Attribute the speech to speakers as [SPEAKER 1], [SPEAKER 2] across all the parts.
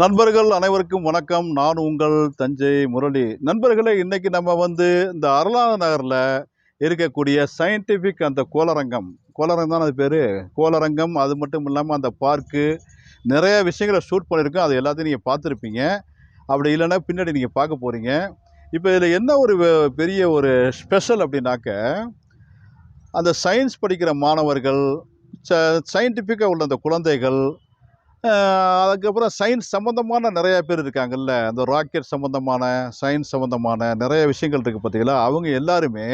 [SPEAKER 1] நண்பர்கள் அனைவருக்கும் வணக்கம். நான் உங்கள் தஞ்சை முரளி. நண்பர்களே இன்றைக்கி நம்ம வந்து இந்த அருளாத நகரில் இருக்கக்கூடிய சயின்டிஃபிக் அந்த கோளரங்கம். கோளரங்கம் தான் அது பேர்? கோளரங்கம் அது மட்டும் இல்லாமல் அந்த பார்க்கு நிறைய விஷயங்களை ஷூட் பண்ணியிருக்கோம் அது எல்லாத்தையும் நீங்கள் பார்த்துருப்பீங்க. அப்படி இல்லைன்னா பின்னாடி நீங்கள் பார்க்க போகிறீங்க இப்போ இதில் என்ன ஒரு பெரிய ஒரு ஸ்பெஷல் அப்படின்னாக்க அந்த சயின்ஸ் படிக்கிற மாணவர்கள் ச சயின்டிஃபிக்காக உள்ள அந்த குழந்தைகள் அதுக்கப்புறம் சயின்ஸ் சம்மந்தமான நிறையா பேர் இருக்காங்கல்ல. அந்த ராக்கெட் சம்மந்தமான சயின்ஸ் சம்மந்தமான நிறைய விஷயங்கள் இருக்குது பார்த்தீங்களா? அவங்க எல்லாருமே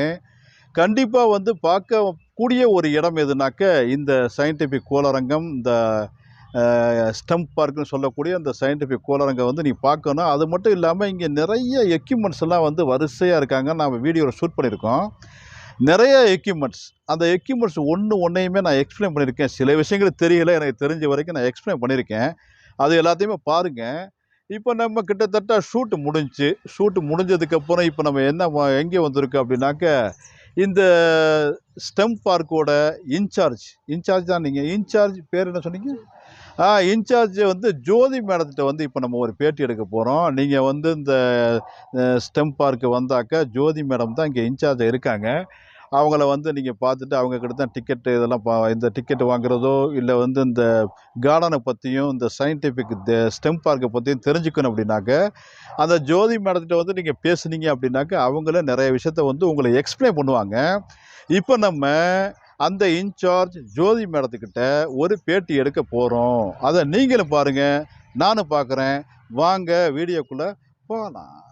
[SPEAKER 1] கண்டிப்பாக வந்து பார்க்கக்கூடிய ஒரு இடம் எதுனாக்க இந்த சயின்டிஃபிக் கோளரங்கம் இந்த ஸ்டம்ப் பார்க்குன்னு சொல்லக்கூடிய அந்த சயின்டிஃபிக் கோளரங்கை வந்து நீ பார்க்கணும். அது மட்டும் இல்லாமல் இங்கே நிறைய எக்யூப்மெண்ட்ஸ் எல்லாம் வந்து வரிசையாக இருக்காங்க. நாம் வீடியோவில் ஷூட் பண்ணியிருக்கோம். நிறைய எக்யூப்மெண்ட்ஸ் அந்த எக்யூப்மெண்ட்ஸ் ஒன்று ஒன்றையுமே நான் எக்ஸ்பிளைன் பண்ணியிருக்கேன். சில விஷயங்கள் தெரியல எனக்கு தெரிஞ்ச வரைக்கும் நான் எக்ஸ்பிளைன் பண்ணியிருக்கேன். அது எல்லாத்தையுமே பாருங்கள் இப்போ நம்ம கிட்டத்தட்ட ஷூட் முடிஞ்சு ஷூட்டு முடிஞ்சதுக்கப்புறம் இப்போ நம்ம என்ன எங்கே வந்திருக்கு அப்படின்னாக்க இந்த ஸ்டெம் பார்க்கோட இன்சார்ஜ். இன்சார்ஜ் தான் நீங்கள் இன்சார்ஜ் பேர் என்ன சொன்னீங்க? ஆ இன்சார்ஜ் வந்து ஜோதி மேடத்திட்ட வந்து இப்போ நம்ம ஒரு பேட்டி எடுக்க போகிறோம் நீங்கள் வந்து இந்த ஸ்டெம் பார்க்கு வந்தாக்க ஜோதி மேடம் தான் இங்கே இன்சார்ஜ் இருக்காங்க. அவங்கள வந்து நீங்கள் பார்த்துட்டு அவங்க கிட்ட தான் டிக்கெட்டு இதெல்லாம் பா இந்த டிக்கெட்டு வாங்குறதோ இல்லை வந்து இந்த கார்டனை பற்றியும் இந்த சயின்டிஃபிக் த ஸ்டெம் பார்க்கை பற்றியும் தெரிஞ்சுக்கணும் அப்படின்னாக்க அந்த ஜோதி மேடத்திட்ட வந்து நீங்கள் பேசுனீங்க அப்படின்னாக்க அவங்கள நிறைய விஷயத்த வந்து உங்களை எக்ஸ்பிளைன் பண்ணுவாங்க. இப்போ நம்ம அந்த இன்சார்ஜ் ஜோதி மேடத்துக்கிட்ட ஒரு பேட்டி எடுக்க போகிறோம் அதை நீங்களும் பாருங்கள் நானும் பார்க்குறேன். வாங்க வீடியோக்குள்ளே போகலாம்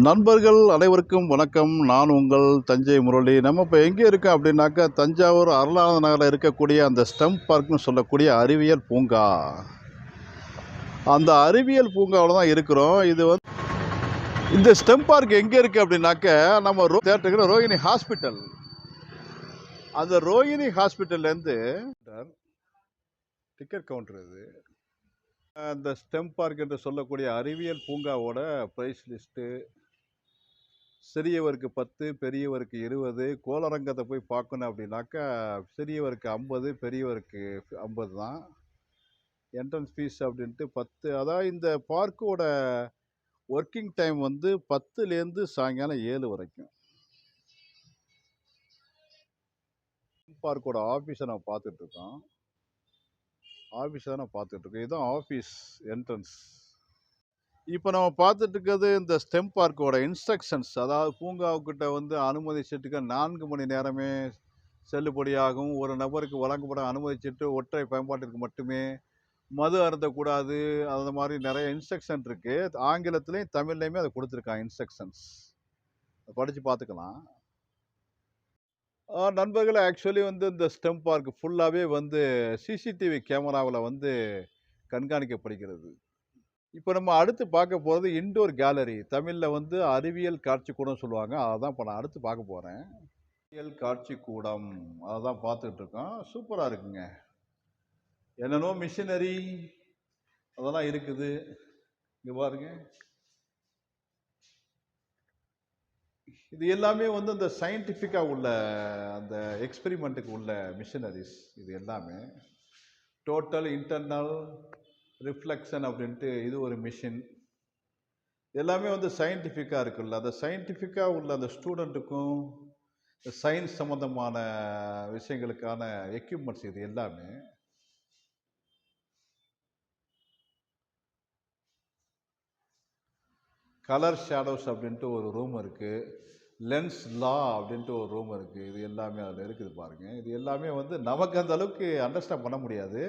[SPEAKER 1] நண்பர்கள் அனைவருக்கும் வணக்கம். நான் உங்கள் தஞ்சை முரளி. நம்ம இப்போ எங்கே இருக்கோம் அப்படின்னாக்கா தஞ்சாவூர் அருளாத நகரில் இருக்கக்கூடிய அந்த ஸ்டெம் பார்க்னு சொல்லக்கூடிய அறிவியல் பூங்கா. அந்த அறிவியல் பூங்காவில் தான் இருக்கிறோம். இது வந்து இந்த ஸ்டெம் பார்க் எங்கே இருக்குது அப்படின்னாக்க நம்ம ரோ தேட்டருக்கிற ரோஹிணி ஹாஸ்பிட்டல். அந்த ரோஹிணி ஹாஸ்பிட்டல்லேருந்து டிக்கெட் கவுண்டர் இது. அந்த ஸ்டெம் பார்க் என்று சொல்லக்கூடிய அறிவியல் பூங்காவோட ப்ரைஸ் லிஸ்ட்டு சிறியவருக்கு பத்து பெரியவருக்கு இருபது கோளரங்கத்தை போய் பார்க்கணும் அப்படின்னாக்கா சிறியவருக்கு ஐம்பது பெரியவருக்கு ஐம்பது தான். என்ட்ரன்ஸ் ஃபீஸ் அப்படின்ட்டு பத்து. அதாவது இந்த பார்க்கோட ஒர்க்கிங் டைம் வந்து பத்துலேருந்து சாயங்காலம் ஏழு வரைக்கும். பார்க்கோட ஆஃபீஸை நான் பார்த்துட்ருக்கோம் ஆஃபீஸை தான் நான் பார்த்துட்ருக்கோம் இதுதான் ஆஃபீஸ் என்ட்ரன்ஸ் இப்போ நம்ம பார்த்துட்டு இருக்கிறது இந்த ஸ்டெம் பார்க்கோட இன்ஸ்ட்ரக்ஷன்ஸ். அதாவது பூங்காவுக்கிட்ட வந்து அனுமதி சீட்டுக்கு நான்கு மணி நேரமே செல்லுபடியாகும். ஒரு நபருக்கு வழங்கப்பட அனுமதி சீட்டு ஒற்றை பயன்பாட்டிற்கு மட்டுமே மது அருந்தக்கூடாது. அந்த மாதிரி நிறைய இன்ஸ்ட்ரக்ஷன் இருக்குது ஆங்கிலத்துலேயும் தமிழ்லையுமே அதை கொடுத்துருக்காங்க இன்ஸ்ட்ரக்ஷன்ஸ். படித்து பார்த்துக்கலாம் நண்பர்களை நண்பர்களே ஆக்சுவலி வந்து இந்த ஸ்டெம் பார்க் ஃபுல்லாகவே வந்து சிசிடிவி கேமராவில் வந்து கண்காணிக்கப்படுகிறது. இப்போ நம்ம அடுத்து பார்க்க போகிறது இன்டோர் கேலரி தமிழில் வந்து அறிவியல் காட்சி கூடம் சொல்லுவாங்க. அதை தான் இப்போ நான் அடுத்து பார்க்க போகிறேன் அறிவியல் காட்சி கூடம் அதை தான் பார்த்துக்கிட்டு இருக்கோம். சூப்பராக இருக்குங்க. என்னென்னோ மிஷினரி அதெல்லாம் இருக்குது. இங்கே பாருங்க. இது எல்லாமே வந்து அந்த சயின்டிஃபிக்காக உள்ள அந்த எக்ஸ்பெரிமெண்ட்டுக்கு உள்ள மிஷினரிஸ் இது எல்லாமே. டோட்டல் இன்டர்னல் ரிஃப்ளெக்ஷன் அப்படின்ட்டு இது ஒரு மிஷின் எல்லாமே வந்து சயின்டிஃபிக்காக இருக்குல்ல. அந்த சயின்டிஃபிக்காக உள்ள அந்த ஸ்டூடெண்ட்டுக்கும் சயின்ஸ் சம்மந்தமான விஷயங்களுக்கான எக்யூப்மெண்ட்ஸ் இது எல்லாமே. கலர் ஷேடோஸ் அப்படின்ட்டு ஒரு ரூம் இருக்குது லென்ஸ் லா அப்படின்ட்டு ஒரு ரூம் இருக்குது இது எல்லாமே அதில் இருக்குது பாருங்கள் இது எல்லாமே வந்து நமக்கு அந்த அளவுக்கு அண்டர்ஸ்டாண்ட் பண்ண முடியாது.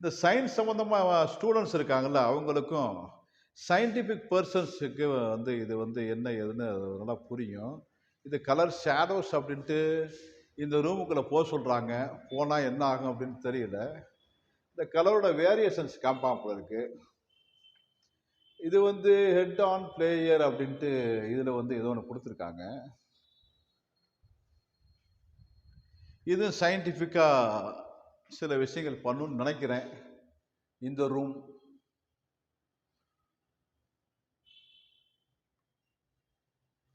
[SPEAKER 1] இந்த சயின்ஸ் சம்மந்தமாக ஸ்டூடெண்ட்ஸ் இருக்காங்கல்ல அவங்களுக்கும் சயின்டிஃபிக் பர்சன்ஸுக்கு வந்து இது வந்து என்ன ஏதுன்னு அது நல்லா புரியும். இது கலர் ஷேடோஸ் அப்படின்ட்டு இந்த ரூமுக்குள்ளே போக சொல்கிறாங்க போனால் என்ன ஆகும் அப்படின்னு தெரியல. இந்த கலரோட வேரியேஷன்ஸ் காம்பாம்பில் இருக்குது இது வந்து ஹெட் ஆன் பிளேயர் அப்படின்ட்டு இதில் வந்து ஏதோ ஒன்று கொடுத்துருக்காங்க. இது சயின்டிஃபிக்காக சில விஷயங்கள் பண்ணணும்னு நினைக்கிறேன். இந்த ரூம்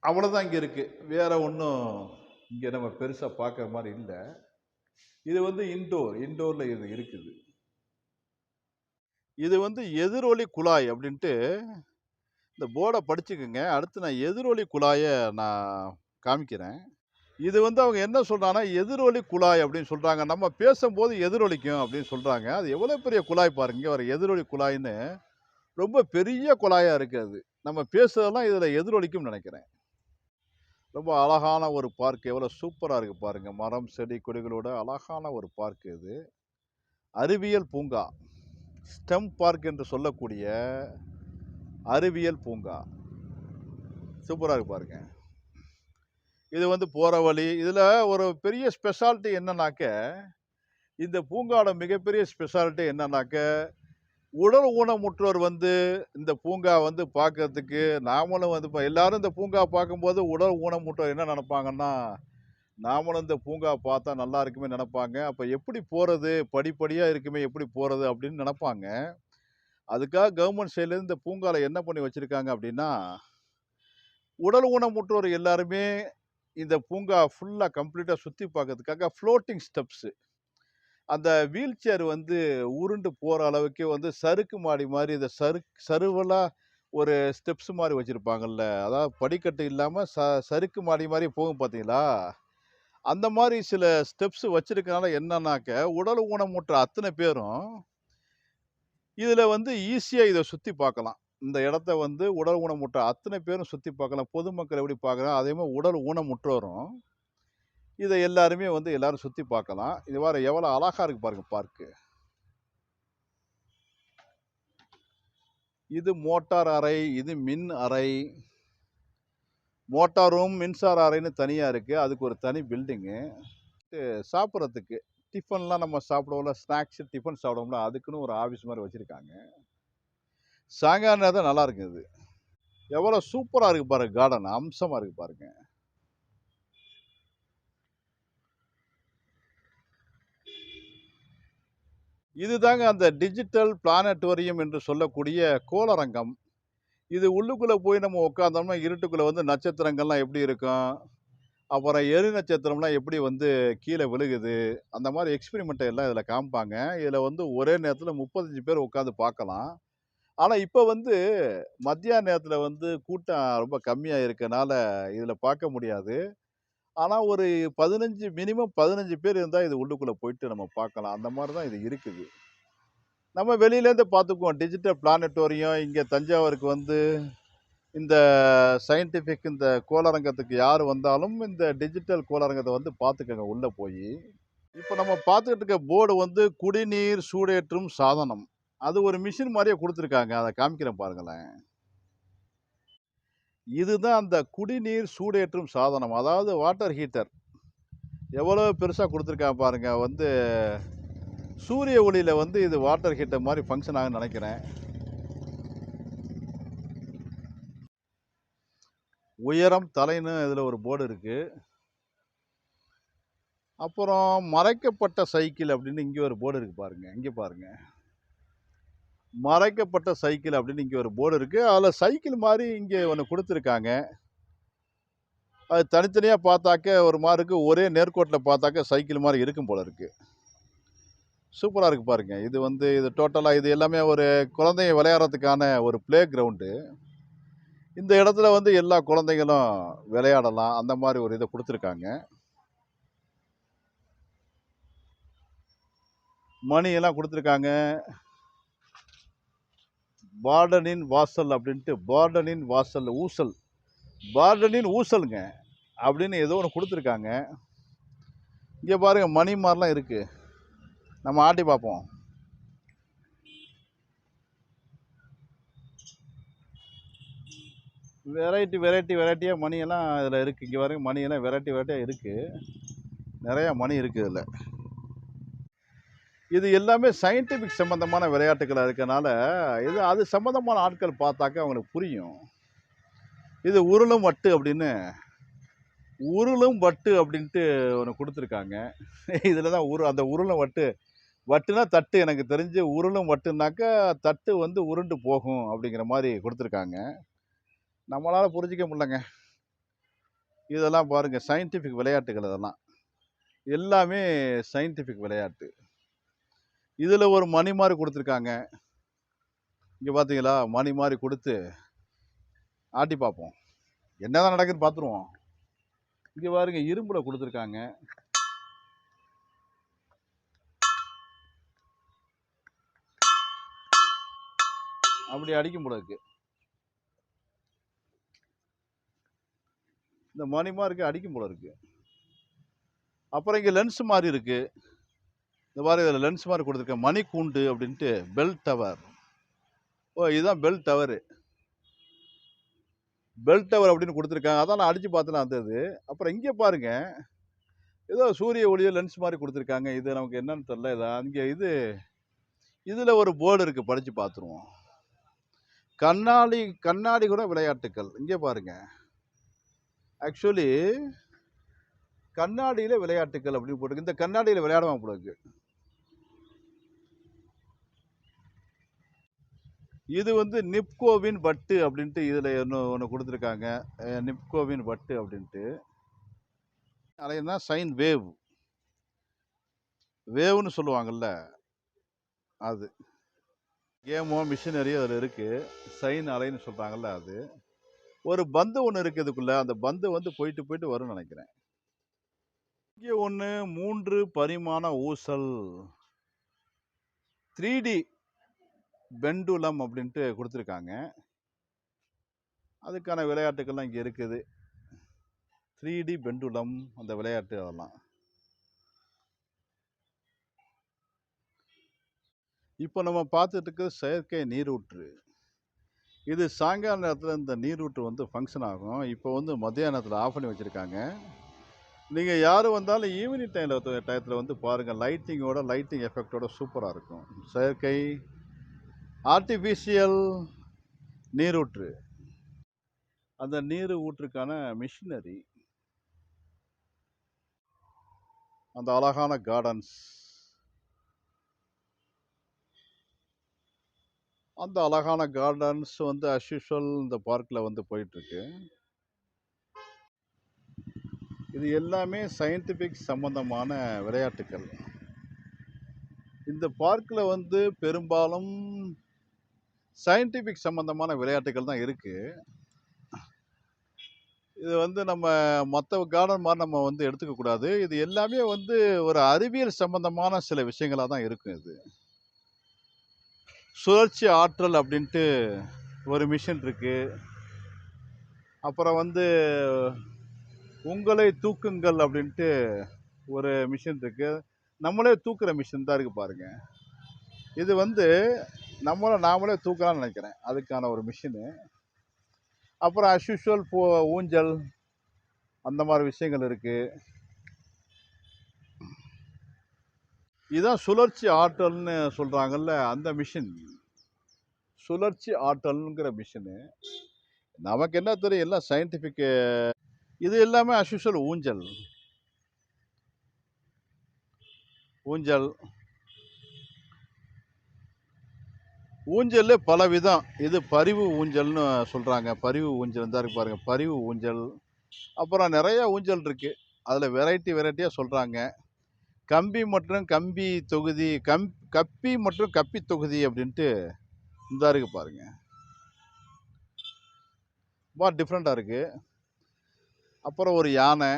[SPEAKER 1] அவ்வளோதான் இங்கே இருக்குது வேறு ஒன்றும் இங்கே நம்ம பெருசாக பார்க்குற மாதிரி இல்லை. இது வந்து இன்டோர் இன்டோரில் இது இருக்குது. இது வந்து எதிரொலி குழாய் அப்படின்ட்டு இந்த போர்டை படிச்சுக்கோங்க. அடுத்து நான் எதிரொலி குழாயை நான் காமிக்கிறேன். இது வந்து அவங்க என்ன சொல்கிறாங்கன்னா எதிரொலி குழாய் அப்படின்னு சொல்கிறாங்க நம்ம பேசும்போது எதிரொலிக்கும் அப்படின்னு சொல்கிறாங்க அது எவ்வளோ பெரிய குழாய் பாருங்க. இங்கே வர எதிரொலி குழாய்ன்னு ரொம்ப பெரிய குழாயாக இருக்குது அது. நம்ம பேசுறதெல்லாம் இதில் எதிரொலிக்கும்னு நினைக்கிறேன். ரொம்ப அழகான ஒரு பார்க் எவ்வளோ சூப்பராக இருக்குது பாருங்கள் மரம் செடி கொடிகளோட அழகான ஒரு பார்க் இது. அறிவியல் பூங்கா. ஸ்டெம் பார்க் என்று சொல்லக்கூடிய அறிவியல் பூங்கா. சூப்பராக இருக்கு பாருங்கள் இது வந்து போகிற வழி. இதில் ஒரு பெரிய ஸ்பெஷாலிட்டி என்னன்னாக்க இந்த பூங்காவோட மிகப்பெரிய ஸ்பெஷாலிட்டி என்னன்னாக்க உடல் ஊனமுற்றோர் வந்து இந்த பூங்கா வந்து பார்க்கறதுக்கு நாமளும் வந்து இப்போ எல்லாரும் இந்த பூங்கா பார்க்கும்போது உடல் ஊனமுற்றோர் என்ன நினைப்பாங்கன்னா நாமளும் இந்த பூங்கா பார்த்தா நல்லா இருக்குமே நினைப்பாங்க. அப்போ எப்படி போகிறது படிப்படியாக இருக்குமே எப்படி போகிறது அப்படின்னு நினப்பாங்க. அதுக்காக கவர்மெண்ட் சைட்லேருந்து இந்த பூங்காவில் என்ன பண்ணி வச்சுருக்காங்க அப்படின்னா உடல் ஊனமுற்றோர் எல்லாருமே இந்த பூங்கா ஃபுல்லாக கம்ப்ளீட்டாக சுற்றி பார்க்கறதுக்காக ஃப்ளோட்டிங் ஸ்டெப்ஸு. அந்த வீல் சேர் வந்து உருண்டு போகிற அளவுக்கு வந்து சறுக்கு மாடி மாதிரி இந்த சரு சருவலாக ஒரு ஸ்டெப்ஸ் மாதிரி வச்சுருப்பாங்கல்ல. அதாவது படிக்கட்டு இல்லாமல் ச சறுக்கு மாடி மாதிரி போகும் பார்த்தீங்களா அந்த மாதிரி சில ஸ்டெப்ஸ் வச்சுருக்கனால என்னன்னாக்க உடல் ஊனமுற்ற அத்தனை பேரும் இதில் வந்து ஈஸியாக இதை சுற்றி பார்க்கலாம் இந்த இடத்த வந்து உடல் ஊனமுற்ற அத்தனை பேரும் சுற்றி பார்க்கலாம். பொதுமக்கள் எப்படி பார்க்கலாம் அதே மாதிரி உடல் ஊனமுற்றோரும் இதை எல்லாருமே வந்து எல்லாரும் சுற்றி பார்க்கலாம். இது வேறு எவ்வளோ அழகாக இருக்கு பாருங்கள் பார்க்கு இது மோட்டார் அறை இது மின் அறை. மோட்டாரும் மின்சார அறைன்னு தனியாக இருக்குது அதுக்கு ஒரு தனி பில்டிங்கு சாப்பிட்றதுக்கு. டிஃபன்லாம் நம்ம சாப்பிடுவோம்ல ஸ்நாக்ஸு டிஃபன் சாப்பிடுவோம்ல அதுக்குன்னு ஒரு ஆஃபீஸ் மாதிரி வச்சுருக்காங்க. சாயங்காலம் நேரம் நல்லா இருக்குது இது. எவ்வளோ சூப்பராக இருக்குது பாருங்க கார்டன் அம்சமாக இருக்குது பாருங்க. இதுதாங்க அந்த டிஜிட்டல் பிளானட்டோரியம் என்று சொல்லக்கூடிய கோளரங்கம். இது உள்ளுக்குள்ளே போய் நம்ம உட்காந்தோம்னா இருட்டுக்குள்ளே வந்து நட்சத்திரங்கள்லாம் எப்படி இருக்கும்? அப்புறம் எரி நட்சத்திரம்லாம் எப்படி வந்து கீழே விழுகுது? அந்த மாதிரி எக்ஸ்பெரிமெண்ட்டை எல்லாம் இதில் காமிப்பாங்க. இதில் வந்து ஒரே நேரத்தில் முப்பத்தஞ்சு பேர் உட்காந்து பார்க்கலாம். ஆனால் இப்போ வந்து மத்தியான நேரத்தில் வந்து கூட்டம் ரொம்ப கம்மியாக இருக்கனால இதில் பார்க்க முடியாது. ஆனால் ஒரு பதினஞ்சு மினிமம் பதினஞ்சு பேர் இருந்தால் இது உள்ளுக்குள்ளே போயிட்டு நம்ம பார்க்கலாம் அந்த மாதிரி தான் இது இருக்குது. நம்ம வெளியிலேருந்து பார்த்துக்குவோம் டிஜிட்டல் பிளானட்டோரியம் இங்கே தஞ்சாவூருக்கு வந்து இந்த சயின்டிஃபிக் இந்த கோளரங்கத்துக்கு யார் வந்தாலும் இந்த டிஜிட்டல் கோளரங்கத்தை வந்து பார்த்துக்கோங்க உள்ளே போய். இப்போ நம்ம பார்த்துக்கிட்டு இருக்க போர்டு வந்து குடிநீர் சூடேற்றும் சாதனம். அது ஒரு மிஷின் மாதிரியே கொடுத்துருக்காங்க. அதை காமிக்கிறேன் பாருங்களேன். இதுதான் அந்த குடிநீர் சூடேற்றும் சாதனம். அதாவது வாட்டர் ஹீட்டர் எவ்வளோ பெருசாக கொடுத்துருக்காங்க பாருங்கள் வந்து சூரிய ஒளியில் வந்து இது வாட்டர் ஹீட்டர் மாதிரி ஃபங்க்ஷன் ஆகுன்னு நினைக்கிறேன். உயரம் தலைன்னு இதில் ஒரு போர்டு இருக்குது அப்புறம் மறைக்கப்பட்ட சைக்கிள் அப்படின்னு இங்கே ஒரு போர்டு இருக்குது பாருங்கள் இங்கே பாருங்கள் மறைக்கப்பட்ட சைக்கிள் அப்படின்னு இங்கே ஒரு போர்டு இருக்குது அதில் சைக்கிள் மாதிரி இங்கே ஒன்று கொடுத்துருக்காங்க. அது தனித்தனியாக பார்த்தாக்க ஒரு மாதிரி இருக்குது ஒரே நேர்கோட்டில் பார்த்தாக்க சைக்கிள் மாதிரி இருக்கும் போல இருக்குது சூப்பராக இருக்குது பாருங்கள் இது வந்து இது டோட்டலாக இது எல்லாமே ஒரு குழந்தைங்க விளையாடுறதுக்கான ஒரு ப்ளே கிரவுண்டு இந்த இடத்துல வந்து எல்லா குழந்தைங்களும் விளையாடலாம். அந்த மாதிரி ஒரு இதை கொடுத்துருக்காங்க. மணியெல்லாம் கொடுத்துருக்காங்க. பார்டனின் வாசல் அப்படின்ட்டு பார்டனின் வாசல் ஊசல். பார்டனின் ஊசலுங்க அப்படின்னு ஏதோ ஒன்று கொடுத்துருக்காங்க. இங்கே பாருங்க மணி மாதிரிலாம் இருக்குது நம்ம ஆட்டி பார்ப்போம். வெரைட்டி வெரைட்டி வெரைட்டியாக மணியெல்லாம் இதில் இருக்குது இங்கே பாருங்க மணியெல்லாம் வெரைட்டி வெரைட்டியாக இருக்குது நிறையா மணி இருக்குது இதில். இது எல்லாமே சயின்டிஃபிக் சம்மந்தமான விளையாட்டுகளாக இருக்கனால இது அது சம்மந்தமான ஆட்கள் பார்த்தாக்க அவங்களுக்கு புரியும். இது உருளும் வட்டு அப்படின்னு உருளும் வட்டு அப்படின்ட்டு ஒன்று கொடுத்துருக்காங்க. இதில் தான் உரு அந்த உருளும் வட்டு வட்டுனா தட்டு எனக்கு தெரிஞ்சு உருளும் வட்டுனாக்கா தட்டு வந்து உருண்டு போகும் அப்படிங்கிற மாதிரி கொடுத்துருக்காங்க. நம்மளால் புரிஞ்சிக்க முடிலங்க இதெல்லாம் பாருங்கள் சயின்டிஃபிக் விளையாட்டுகள் இதெல்லாம். எல்லாமே சயின்டிஃபிக் விளையாட்டு. இதில் ஒரு மணி மாதிரி கொடுத்துருக்காங்க. இங்கே பார்த்தீங்களா மணி மாதிரி கொடுத்து ஆட்டி பார்ப்போம் என்னதான் நடக்குதுன்னு பார்த்துருவோம் இங்கே பாருங்க இரும்புல கொடுத்துருக்காங்க. அப்படி அடிக்கும் போல இருக்கு. இந்த மணி மார்க்கு அடிக்கும் போல இருக்கு. அப்புறம் இங்கே லென்ஸ் மாதிரி இருக்கு. இந்த மாதிரி இதில் லென்ஸ் மாதிரி கொடுத்துருக்கேன். மணிக்கூண்டு அப்படின்ட்டு பெல் டவர் ஓ இதுதான் பெல் டவரு பெல் டவர் அப்படின்னு கொடுத்துருக்காங்க. அதான் நான் அடித்து பார்த்தேன் அந்த இது. அப்புறம் இங்கே பாருங்கள் ஏதோ சூரிய ஒளியோ லென்ஸ் மாதிரி கொடுத்துருக்காங்க. இது நமக்கு என்னன்னு தெரில இது இங்கே இது இதில் ஒரு போர்டு இருக்குது படித்து பார்த்துருவோம். கண்ணாடி கண்ணாடி கூட விளையாட்டுக்கள். இங்கே பாருங்கள் ஆக்சுவலி கண்ணாடியில் விளையாட்டுக்கள் அப்படின்னு போட்டுருக்கு. இந்த கண்ணாடியில் விளையாடுவான் போல இது வந்து நிப்கோவின் வட்டு அப்படின்ட்டு இதில் இன்னும் ஒன்று கொடுத்துருக்காங்க. நிப்கோவின் வட்டு அப்படின்ட்டு. அலைன்னா சைன் வேவ். வேவ்னு சொல்லுவாங்கல்ல அது. கேமோ மிஷினரியோ அதில் இருக்குது சைன் அலைன்னு சொல்கிறாங்கல்ல அது. ஒரு பந்து ஒன்று இருக்குது இதுக்குள்ளே அந்த பந்து வந்து போயிட்டு போயிட்டு வரும்னு நினைக்கிறேன். இங்கே ஒன்று மூன்று பரிமாண ஊசல். த்ரீ டி பெண்டுலம் அப்படின்ட்டு கொடுத்துருக்காங்க. அதுக்கான விளையாட்டுக்கள்லாம் இங்கே இருக்குது. த்ரீ டி பெண்டுலம் அந்த விளையாட்டு அதெல்லாம். இப்போ நம்ம பார்த்துட்டு செயற்கை நீரூற்று. இது சாயங்கால நேரத்தில் இந்த நீரூற்று வந்து ஃபங்க்ஷன் ஆகும். இப்போ வந்து மத்தியானத்தில் ஆஃப் பண்ணி வச்சுருக்காங்க. நீங்கள் யார் வந்தாலும் ஈவினிங் டைமில் டயத்தில் வந்து பாருங்கள் லைட்டிங்கோட லைட்டிங் எஃபெக்டோட சூப்பராக இருக்கும். செயற்கை ஆர்டிஃபிஷியல் நீரூற்று. அந்த நீர் ஊற்றுக்கான மிஷினரி அந்த அழகான கார்டன்ஸ் அந்த அழகான கார்டன்ஸ் வந்து அஸ்யூஷுவல் இந்த பார்க்கில் வந்து போயிட்டுருக்கு. இது எல்லாமே சயின்டிஃபிக் சம்பந்தமான விளையாட்டுக்கள். இந்த பார்க்கில் வந்து பெரும்பாலும் சயின்டிஃபிக் சம்பந்தமான விளையாட்டுகள் தான் இருக்குது இது வந்து நம்ம மற்ற கார்டன் மாதிரி நம்ம வந்து எடுத்துக்கக்கூடாது இது எல்லாமே வந்து ஒரு அறிவியல் சம்பந்தமான சில விஷயங்களாக தான் இருக்கும் இது. சுழற்சி ஆற்றல் அப்படின்ட்டு ஒரு மிஷின் இருக்குது அப்புறம் வந்து உங்களை தூக்குங்கள் அப்படின்ட்டு ஒரு மிஷின் இருக்குது நம்மளே தூக்குற மிஷின் தான் இருக்குது பாருங்கள் இது வந்து நம்மளும் நாமளே தூக்கலாம்னு நினைக்கிறேன். அதுக்கான ஒரு மிஷினு அப்புறம் அஸ்யூஷுவல் போ ஊஞ்சல் அந்த மாதிரி விஷயங்கள் இருக்குது இதுதான் சுழற்சி ஆற்றல்னு சொல்கிறாங்கல்ல அந்த மிஷின் சுழற்சி ஆற்றல்ங்கிற மிஷினு நமக்கு என்ன தெரியும்? எல்லாம் சயின்டிஃபிக்கு இது எல்லாமே அஸ்யூஷுவல் ஊஞ்சல். ஊஞ்சல். ஊஞ்சல் பல விதம் இது பரிவு ஊஞ்சல்னு சொல்கிறாங்க பரிவு ஊஞ்சல் தான் இருக்கு பாருங்கள் பரிவு ஊஞ்சல். அப்புறம் நிறையா ஊஞ்சல் இருக்குது அதில் வெரைட்டி வெரைட்டியாக சொல்கிறாங்க கம்பி மற்றும் கம்பி தொகுதி கம் கப்பி மற்றும் கப்பி தொகுதி அப்படின்ட்டு இந்த இருக்குது பாருங்க. ரொம்ப டிஃப்ரெண்ட்டாக இருக்குது அப்புறம் ஒரு யானை.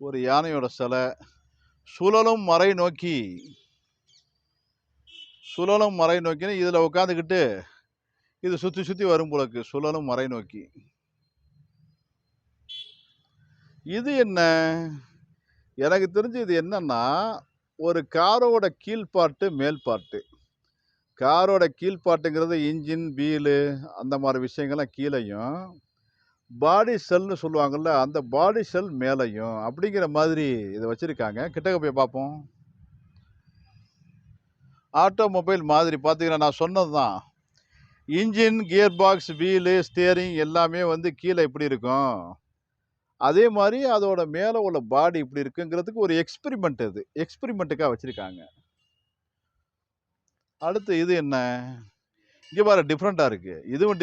[SPEAKER 1] ஒரு யானையோட சிலை. சுழலும் மறை நோக்கி. சுழலும் மறை நோக்கின்னு இதில் உட்காந்துக்கிட்டு இது சுற்றி சுற்றி வரும் போலக்கு சுழலும் மறை நோக்கி. இது என்ன? எனக்கு தெரிஞ்சு இது என்னன்னா ஒரு காரோட கீழ்பாட்டு மேல்பாட்டு காரோட கீழ்பாட்டுங்கிறது இன்ஜின் வீலு அந்த மாதிரி விஷயங்கள்லாம் கீழையும் பாடி செல்னு சொல்லுவாங்கள்ல அந்த பாடி செல் மேலையும் அப்படிங்கிற மாதிரி இதை வச்சுருக்காங்க. கிட்டக்க போய் பார்ப்போம். ஆட்டோமொபைல் மாதிரி. பார்த்தீங்கன்னா நான் சொன்னது தான் engine gear box wheel steering எல்லாமே வந்து கீழே இப்படி இருக்கும். அதே மாதிரி அதோட மேலே உள்ள பாடி இப்படி இருக்குங்கிறதுக்கு ஒரு எக்ஸ்பிரிமெண்ட் இது எக்ஸ்பிரிமெண்ட்டுக்காக வச்சுருக்காங்க. அடுத்து இது என்ன? இங்கே பாரு டிஃப்ரெண்ட்டாக இருக்குது இதுவும்